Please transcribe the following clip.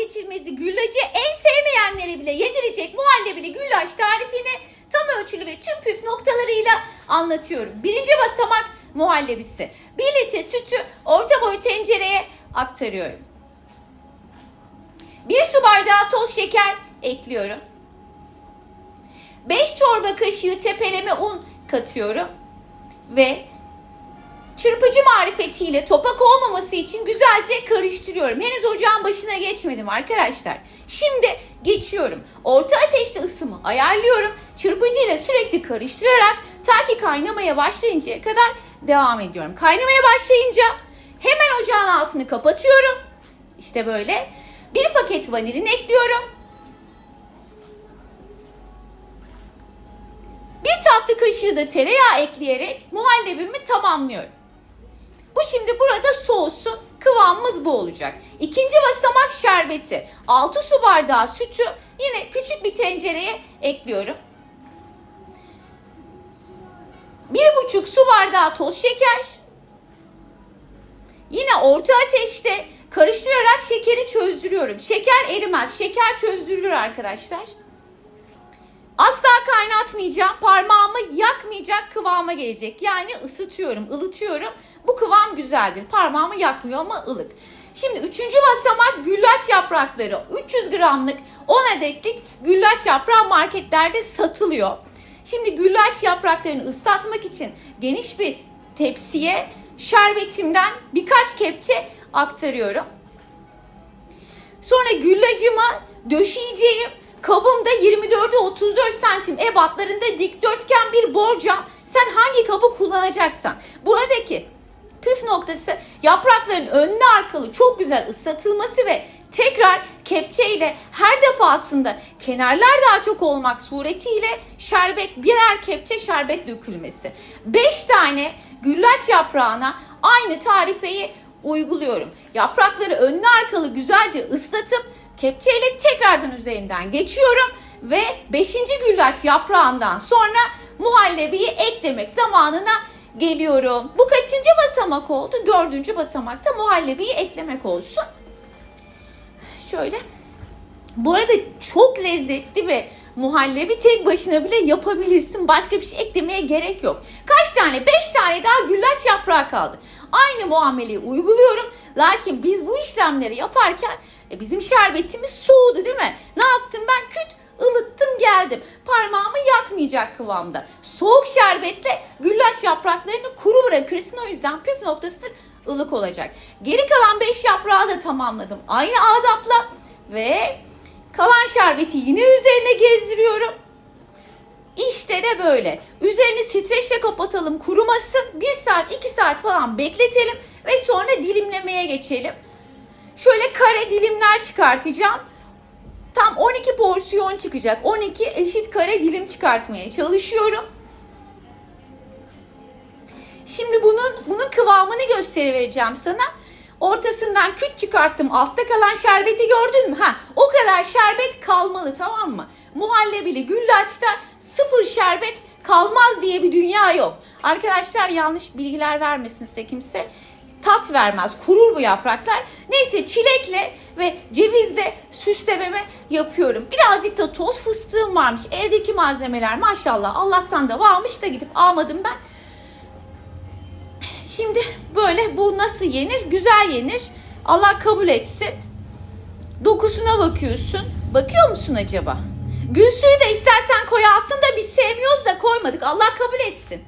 vazgeçilmezi güllacı en sevmeyenlere bile yedirecek muhallebili güllaç tarifini tam ölçülü ve tüm püf noktalarıyla anlatıyorum. Birinci basamak muhallebisi. 1 litre sütü orta boy tencereye aktarıyorum. 1 su bardağı toz şeker ekliyorum. 5 çorba kaşığı tepeleme un katıyorum. Ve çırpıcı marifetiyle topak olmaması için güzelce karıştırıyorum. Henüz ocağın başına geçmedim arkadaşlar. Şimdi geçiyorum. Orta ateşte ısımı ayarlıyorum. Çırpıcı ile sürekli karıştırarak ta ki kaynamaya başlayıncaya kadar devam ediyorum. Kaynamaya başlayınca hemen ocağın altını kapatıyorum. İşte böyle. Bir paket vanilin ekliyorum. Bir tatlı kaşığı da tereyağı ekleyerek muhallebimi tamamlıyorum. Bu şimdi burada soğusun. Kıvamımız bu olacak. İkinci basamak şerbeti. 6 su bardağı sütü yine küçük bir tencereye ekliyorum. 1,5 su bardağı toz şeker. Yine orta ateşte karıştırarak şekeri çözdürüyorum. Şeker erimez. Şeker çözdürülür arkadaşlar. Asla kaynatmayacağım. Parmağımı yakmayacak kıvama gelecek. Yani ısıtıyorum, ılıtıyorum. Bu kıvam güzeldir. Parmağımı yakmıyor ama ılık. Şimdi üçüncü basamak güllaç yaprakları. 300 gramlık 10 adetlik güllaç yaprağı marketlerde satılıyor. Şimdi güllaç yapraklarını ıslatmak için geniş bir tepsiye şerbetimden birkaç kepçe aktarıyorum. Sonra güllacımı döşeyeceğim. Kabımda 24'e 34 santim ebatlarında dikdörtgen bir borcam. Sen hangi kabı kullanacaksan. Buradaki püf noktası yaprakların önlü arkalı çok güzel ıslatılması ve tekrar kepçeyle her defasında kenarlar daha çok olmak suretiyle şerbet birer kepçe şerbet dökülmesi. 5 tane güllaç yaprağına aynı tarifeyi uyguluyorum. Yaprakları önlü arkalı güzelce ıslatıp kepçeyle tekrardan üzerinden geçiyorum ve 5. güllaç yaprağından sonra muhallebiyi eklemek zamanına geliyorum. Bu kaçıncı basamak oldu? Dördüncü basamakta muhallebiyi eklemek olsun. Şöyle. Bu arada çok lezzetli ve muhallebi tek başına bile yapabilirsin. Başka bir şey eklemeye gerek yok. Kaç tane? 5 tane daha güllaç yaprağı kaldı. Aynı muameleyi uyguluyorum. Lakin biz bu işlemleri yaparken e, bizim şerbetimiz soğudu değil mi? Ne yaptım ben? Küt ılıttım geldim. Parmağımı yakmayacak kıvamda. Soğuk şerbetle güllaç yapraklarını kuru bırakırsın. O yüzden püf noktası ılık olacak. Geri kalan 5 yaprağı da tamamladım. Aynı adapla ve kalan şerbeti yine üzerine gezdiriyorum. İşte de böyle. Üzerini streçle kapatalım kurumasın. 1 saat 2 saat falan bekletelim ve sonra dilimlemeye geçelim. Şöyle kare dilimler çıkartacağım. Tam 12 porsiyon çıkacak. 12 eşit kare dilim çıkartmaya çalışıyorum. Şimdi bunun bunun kıvamını gösterivereceğim sana. Ortasından küt çıkarttım. Altta kalan şerbeti gördün mü? Ha, kadar şerbet kalmalı tamam mı? Muhallebili güllaçta sıfır şerbet kalmaz diye bir dünya yok. Arkadaşlar yanlış bilgiler vermesin size kimse. Tat vermez. Kurur bu yapraklar. Neyse çilekle ve cevizle süslememe yapıyorum. Birazcık da toz fıstığım varmış. Evdeki malzemeler maşallah Allah'tan da varmış da gidip almadım ben. Şimdi böyle bu nasıl yenir? Güzel yenir. Allah kabul etsin. Dokusuna bakıyorsun. Bakıyor musun acaba? Gül suyu da istersen koyarsın da biz sevmiyoruz da koymadık. Allah kabul etsin.